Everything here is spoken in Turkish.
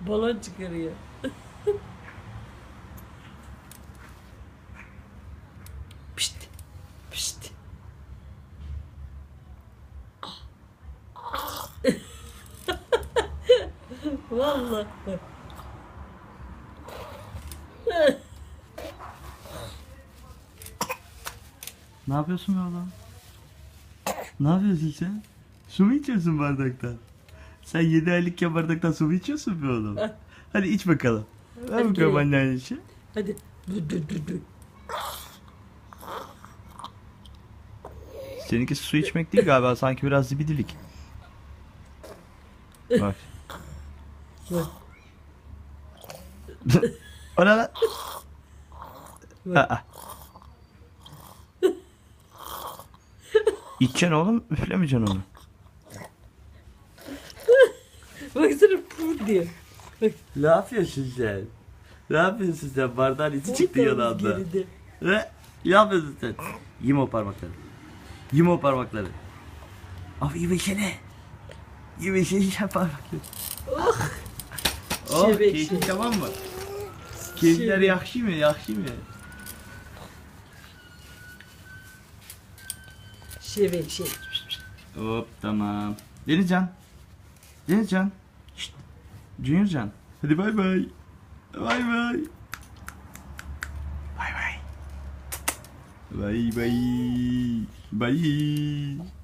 Balon çıkarıyor. Pişt. Pişt. Vallahi. Ne yapıyorsun be oğlum? Ne yapıyorsun sen? Su mu içiyorsun bardaktan? Sen 7 aylıkken bardaktan su mu içiyorsun be oğlum? Hadi iç bakalım. Ver Hadi bakalım gel. annen içi. Hadi. Dur dur dur dur. Seninki su içmek değil galiba sanki biraz zibidilik. Bak. Bak. o ne lan? Bak. Aa. İçeceksin oğlum üflemeyeceksin onu. Baksana pur diyor. Bak. Ne yapıyorsun sen? Ne yapıyorsun sen? Bardağın içi çıktı yanağında. Ne? Ne yapıyorsun sen? Yeme o parmakları. Yeme o parmakları. Abi yemesene. Yemesene sen parmakları. Oh, Şebek, keyfin şebek. tamam mı? Keyifler yakşı mı? Yakşı mı? Şevek şey. Hop tamam. Denizcan. Denizcan. Juniorcan. Hadi bay bay. Bay bay. Bay bay. Bay bay. Bay.